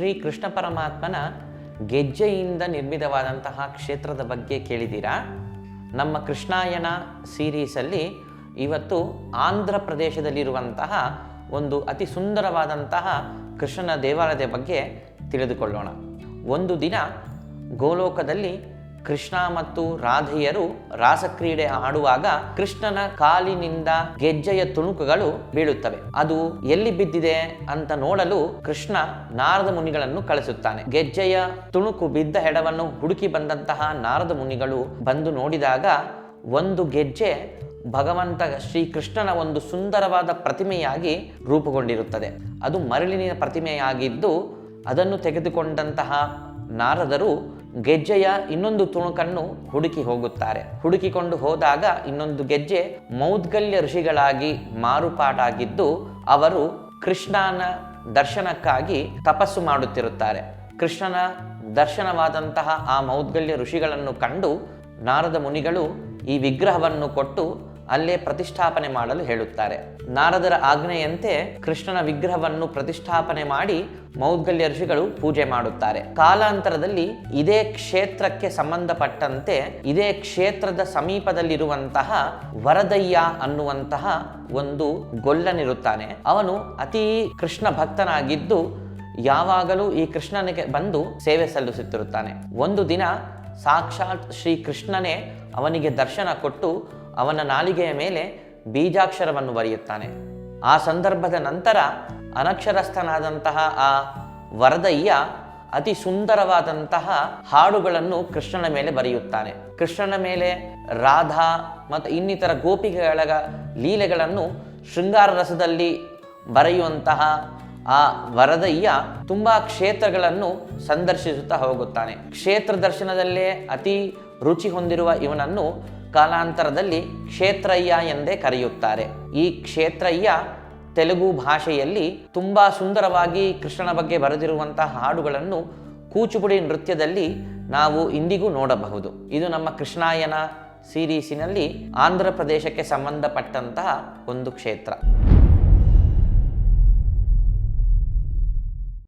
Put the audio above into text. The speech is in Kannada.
ಶ್ರೀ ಕೃಷ್ಣ ಪರಮಾತ್ಮನ ಗೆಜ್ಜೆಯಿಂದ ನಿರ್ಮಿತವಾದಂತಹ ಕ್ಷೇತ್ರದ ಬಗ್ಗೆ ಕೇಳಿದ್ದೀರಾ? ನಮ್ಮ ಕೃಷ್ಣಾಯನ ಸೀರೀಸಲ್ಲಿ ಇವತ್ತು ಆಂಧ್ರ ಪ್ರದೇಶದಲ್ಲಿರುವಂತಹ ಒಂದು ಅತಿ ಸುಂದರವಾದಂತಹ ಕೃಷ್ಣನ ದೇವಾಲಯದ ಬಗ್ಗೆ ತಿಳಿದುಕೊಳ್ಳೋಣ. ಒಂದು ದಿನ ಗೋಲೋಕದಲ್ಲಿ ಕೃಷ್ಣ ಮತ್ತು ರಾಧೆಯರು ರಾಸಕ್ರೀಡೆ ಆಡುವಾಗ ಕೃಷ್ಣನ ಕಾಲಿನಿಂದ ಗೆಜ್ಜೆಯ ತುಣುಕುಗಳು ಬೀಳುತ್ತವೆ. ಅದು ಎಲ್ಲಿ ಬಿದ್ದಿದೆ ಅಂತ ನೋಡಲು ಕೃಷ್ಣ ನಾರದ ಮುನಿಗಳನ್ನು ಕಳಿಸುತ್ತಾನೆ. ಗೆಜ್ಜೆಯ ತುಣುಕು ಬಿದ್ದ ಹೆಡವನ್ನು ಹುಡುಕಿ ಬಂದಂತಹ ನಾರದ ಮುನಿಗಳು ಬಂದು ನೋಡಿದಾಗ ಒಂದು ಗೆಜ್ಜೆ ಭಗವಂತ ಶ್ರೀಕೃಷ್ಣನ ಒಂದು ಸುಂದರವಾದ ಪ್ರತಿಮೆಯಾಗಿ ರೂಪುಗೊಂಡಿರುತ್ತದೆ. ಅದು ಮರಳಿನ ಪ್ರತಿಮೆಯಾಗಿದ್ದು ಅದನ್ನು ತೆಗೆದುಕೊಂಡಂತಹ ನಾರದರು ಗೆಜ್ಜೆಯ ಇನ್ನೊಂದು ತುಣುಕನ್ನು ಹುಡುಕಿ ಹೋಗುತ್ತಾರೆ. ಹುಡುಕಿಕೊಂಡು ಹೋದಾಗ ಇನ್ನೊಂದು ಗೆಜ್ಜೆ ಮೌದ್ಗಲ್ಯ ಋಷಿಗಳಾಗಿ ಮಾರುಪಾಟಾಗಿದ್ದು ಅವರು ಕೃಷ್ಣನ ದರ್ಶನಕ್ಕಾಗಿ ತಪಸ್ಸು ಮಾಡುತ್ತಿರುತ್ತಾರೆ. ಕೃಷ್ಣನ ದರ್ಶನವಾದಂತಹ ಆ ಮೌದ್ಗಲ್ಯ ಋಷಿಗಳನ್ನು ಕಂಡು ನಾರದ ಮುನಿಗಳು ಈ ವಿಗ್ರಹವನ್ನು ಕೊಟ್ಟು ಅಲ್ಲೇ ಪ್ರತಿಷ್ಠಾಪನೆ ಮಾಡಲು ಹೇಳುತ್ತಾರೆ. ನಾರದರ ಆಜ್ಞೆಯಂತೆ ಕೃಷ್ಣನ ವಿಗ್ರಹವನ್ನು ಪ್ರತಿಷ್ಠಾಪನೆ ಮಾಡಿ ಮೌದ್ಗಲ್ಯ ಋಷಿಗಳು ಪೂಜೆ ಮಾಡುತ್ತಾರೆ. ಕಾಲಾಂತರದಲ್ಲಿ ಇದೇ ಕ್ಷೇತ್ರಕ್ಕೆ ಸಂಬಂಧಪಟ್ಟಂತೆ ಇದೇ ಕ್ಷೇತ್ರದ ಸಮೀಪದಲ್ಲಿರುವಂತಹ ವರದಯ್ಯ ಅನ್ನುವಂತಹ ಒಂದು ಗೊಲ್ಲನಿರುತ್ತಾನೆ. ಅವನು ಅತಿ ಕೃಷ್ಣ ಭಕ್ತನಾಗಿದ್ದು ಯಾವಾಗಲೂ ಈ ಕೃಷ್ಣನಿಗೆ ಬಂದು ಸೇವೆ ಸಲ್ಲಿಸುತ್ತಿರುತ್ತಾನೆ. ಒಂದು ದಿನ ಸಾಕ್ಷಾತ್ ಶ್ರೀ ಕೃಷ್ಣನೇ ಅವನಿಗೆ ದರ್ಶನ ಕೊಟ್ಟು ಅವನ ನಾಲಿಗೆಯ ಮೇಲೆ ಬೀಜಾಕ್ಷರವನ್ನು ಬರೆಯುತ್ತಾನೆ. ಆ ಸಂದರ್ಭದ ನಂತರ ಅನಕ್ಷರಸ್ಥನಾದಂತಹ ಆ ವರದಯ್ಯ ಅತಿ ಸುಂದರವಾದಂತಹ ಹಾಡುಗಳನ್ನು ಕೃಷ್ಣನ ಮೇಲೆ ಬರೆಯುತ್ತಾನೆ. ಕೃಷ್ಣನ ಮೇಲೆ ರಾಧಾ ಮತ್ತು ಇನ್ನಿತರ ಗೋಪಿಕೆಗಳ ಲೀಲೆಗಳನ್ನು ಶೃಂಗಾರ ರಸದಲ್ಲಿ ಬರೆಯುವಂತಹ ಆ ವರದಯ್ಯ ತುಂಬಾ ಕ್ಷೇತ್ರಗಳನ್ನು ಸಂದರ್ಶಿಸುತ್ತಾ ಹೋಗುತ್ತಾನೆ. ಕ್ಷೇತ್ರ ದರ್ಶನದಲ್ಲೇ ಅತಿ ರುಚಿ ಹೊಂದಿರುವ ಇವನನ್ನು ಕಾಲಾಂತರದಲ್ಲಿ ಕ್ಷೇತ್ರಯ್ಯ ಎಂದೇ ಕರೆಯುತ್ತಾರೆ. ಈ ಕ್ಷೇತ್ರಯ್ಯ ತೆಲುಗು ಭಾಷೆಯಲ್ಲಿ ತುಂಬ ಸುಂದರವಾಗಿ ಕೃಷ್ಣನ ಬಗ್ಗೆ ಬರೆದಿರುವಂತಹ ಹಾಡುಗಳನ್ನು ಕೂಚುಪುಡಿ ನೃತ್ಯದಲ್ಲಿ ನಾವು ಇಂದಿಗೂ ನೋಡಬಹುದು. ಇದು ನಮ್ಮ ಕೃಷ್ಣಾಯನ ಸೀರೀಸಿನಲ್ಲಿ ಆಂಧ್ರ ಪ್ರದೇಶಕ್ಕೆ ಸಂಬಂಧಪಟ್ಟಂತಹ ಒಂದು ಕ್ಷೇತ್ರ.